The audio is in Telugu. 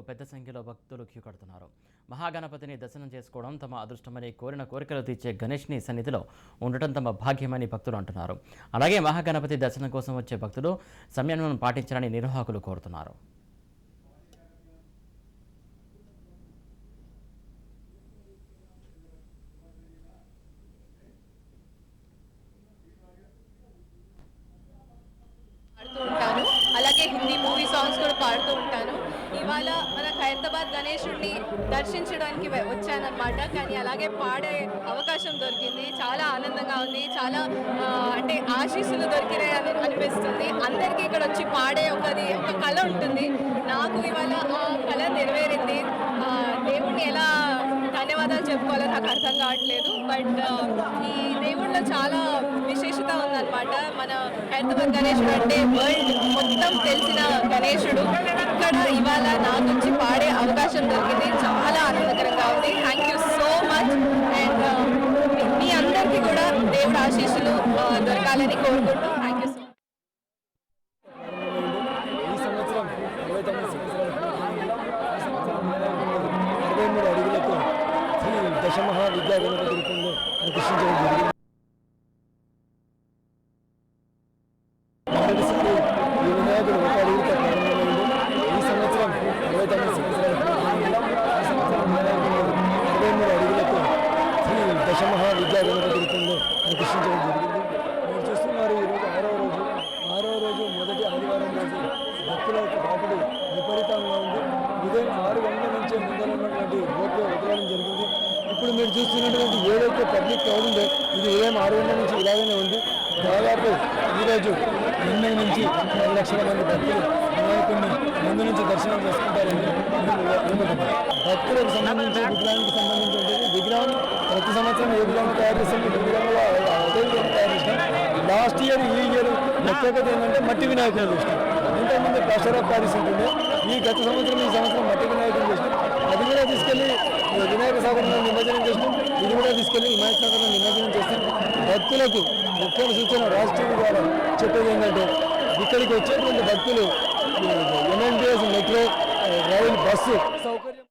పెద్ద సంఖ్యలో భక్తులు క్యూ కడుతున్నారు. మహాగణపతిని దర్శనం చేసుకోవడం తమ అదృష్టమని కోరిన కోరికలు తీర్చే గణేష్ని సన్నిధిలో ఉండటం తమ భాగ్యమని భక్తులు అంటున్నారు. అలాగే మహాగణపతి దర్శనం కోసం వచ్చే భక్తులు సంయమనం పాటించాలని నిర్వాహకులు కోరుతున్నారు. గణేశుడిని దర్శించడానికి వె- వచ్చానన్నమాట. కానీ అలాగే పాడే అవకాశం దొరికింది. చాలా ఆనందంగా ఉంది. చాలా అంటే ఆశీస్సులు దొరికినాయి అని అనిపిస్తుంది. అందరికీ ఇక్కడ వచ్చి పాడే ఒకది ఒక కళ ఉంటుంది. నాకు ఇవాళ ఆ కళ నెరవేరింది. దేవుడిని దేవుణ్ణి ఎలా ధన్యవాదాలు చెప్పుకోవాలో నాకు అర్థం కావట్లేదు. బట్ ఈ దేవుళ్ళలో చాలా విశేషత ఉందన్నమాట. మన హైదరాబాద్ గణేశుడు అంటే వరల్డ్ మొత్తం తెలిసిన గణేశుడు. ఇక్కడ ఇవాళ నాకు వచ్చి పాడే అవకాశం దొరికింది. చాలా ఆనందకరంగా ఉంది. Thank you so much and మీ అందరికీ కూడా దేవుడు ఆశీస్సులు దొరకాలని కోరుకుంటూ థ్యాంక్ యూ సో మచ్ ఈ అడుగులతో దశమహా విద్యా గణపతి రూపంలో ప్రతిష్ఠించడం జరిగింది. దశమహా విద్యా జరుగుతుందో రూపంలో ప్రతిష్ఠించడం జరిగింది. మీరు చూస్తున్నారు ఈరోజు ఆరో రోజు. ఆరో రోజు మొదటి ఆదివారం రోజు భక్తుల యొక్క రాకడి విపరీతంగా ఉంది. ఉదయం ఆరు గంటల నుంచే ముందర రోడ్లు రోడ్డు వదలడం జరిగింది. ఇప్పుడు మీరు చూస్తున్నటువంటి ఏదైతే పబ్లిక్ క్రౌడ్ ఉందో. ఇది ఉదయం ఆరు గంటల నుంచి ఇలాగనే ఉంది. దాదాపు ఈరోజు ఎనిమిది నుంచి పది లక్షల మంది భక్తులు వినాయకుడిని ముందు నుంచి దర్శనం చేసుకుంటారని భక్తులకు సంబంధించి విగ్రహానికి సంబంధించి ఉంటుంది విగ్రహం ప్రతి సంవత్సరం విధంగా అదే లాస్ట్ ఇయర్ ఈ ఇయర్ ప్రత్యేకత ఏంటంటే మట్టి వినాయకులు చేస్తాం ఇంతకుముందు దసరా ప్యారిస్ ఉంటుంది ఈ గత సంవత్సరం ఈ సంవత్సరం మట్టి వినాయకులు చేస్తాం అది కూడా తీసుకెళ్ళి వినాయక సాగరంలో నిమజ్జనం చేసినాం. ఇది కూడా తీసుకెళ్ళి వినాయక సాగరంలో నిమజ్జనం చేస్తాం భక్తులకు ముఖ్య సూచన రాష్ట్రం ద్వారా చెప్పేది ఏంటంటే ఇక్కడికి వచ్చేటువంటి భక్తులు ఎంఎన్టీఎస్ మెట్రో రైలు బస్సు సౌకర్యం